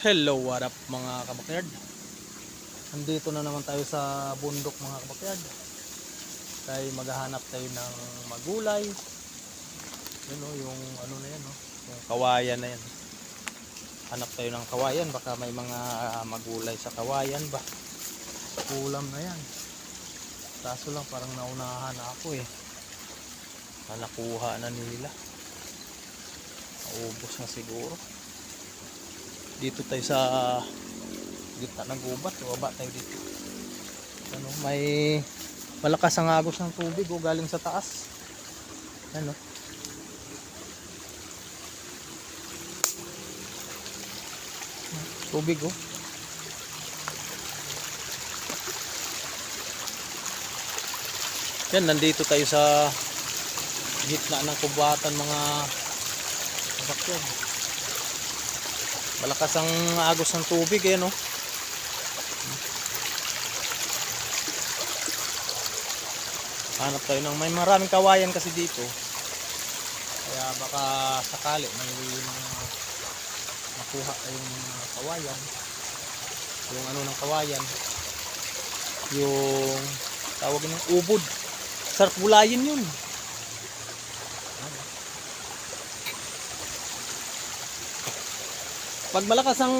Hello, what up mga kabakyard? Nandito na naman tayo sa bundok mga kabakyard. Kaya maghahanap tayo ng magulay. Yun o, yung ano na yan o. Yung kawayan na yan. Hanap tayo ng kawayan. Baka may mga ah, magulay sa kawayan ba. Ulam na yan. Kaso lang parang naunahan na ako eh. Na nakuha na nila. Naubos na siguro dito tayo sa gitna ng gubat. Baba tayo dito. Ano may malakas ang agos ng tubig o galing sa taas. Ano? Tubig oh. Yan nandito tayo sa gitna ng kubatan mga kabakyan malakas ang agos ng tubig eh no? Hanap tayo ng may maraming kawayan kasi dito. Kaya baka sakali may makuha tayong kawayan. Yung ano ng kawayan. Yung tawag ng ubod. Sarap gulayin yun Pag malakas ang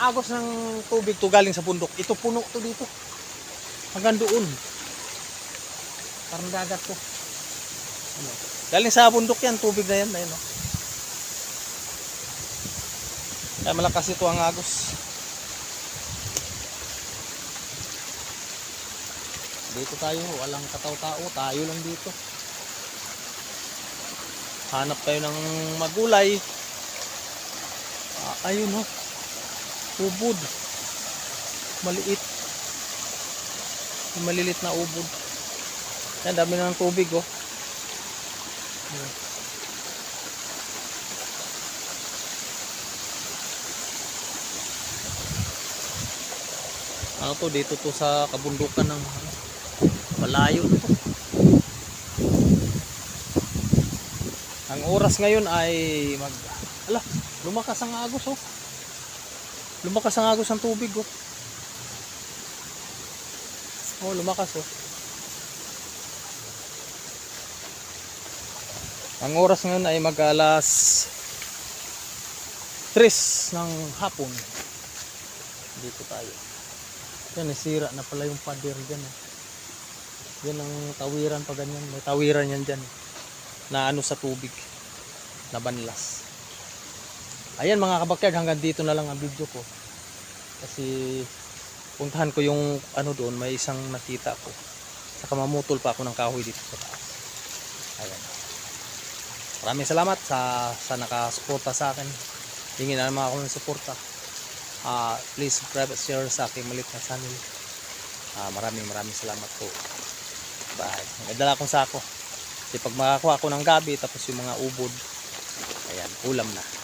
agos ng tubig to galing sa bundok, ito puno to dito. Hanggang doon. Parang dagat to. Ano? Galing sa bundok yan, tubig na yan. Ayun, no? Kaya malakas ito ang agos. Dito tayo, walang kataw-tao, tayo lang dito. Hanap tayo ng magulay. Ah, ayun oh. Ubod. Maliit. Malilit na ubod. Yan, dami na ng tubig oh. Ayan. Ano to dito to sa kabundukan ng ano, malayo to. Ang oras ngayon ay mag ala, lumakas ang agos oh. Lumakas ang agos ng tubig oh. Oh, lumakas oh. Ang oras ngayon ay mag alas 3 ng hapon. Dito tayo. Yan, nasira na pala yung pader dyan. Eh. Yan ang tawiran pa ganyan. May tawiran yan dyan. eh. Na ano sa tubig. Na banlas. Ayan mga kabakyard, hanggang dito na lang ang video ko. Kasi puntahan ko yung ano doon, may isang nakita ko. Saka mamutol pa ako ng kahoy dito sa taas. Ayan. Maraming salamat sa, sa nakasuporta sa akin. Hingin na naman ako ng suporta. Ah, please subscribe at share sa aking malit na channel. Ah, maraming maraming salamat po. Bye. Nagdala akong sako. Kasi pag makakuha ako ng gabi tapos yung mga ubod, ayan, ulam na.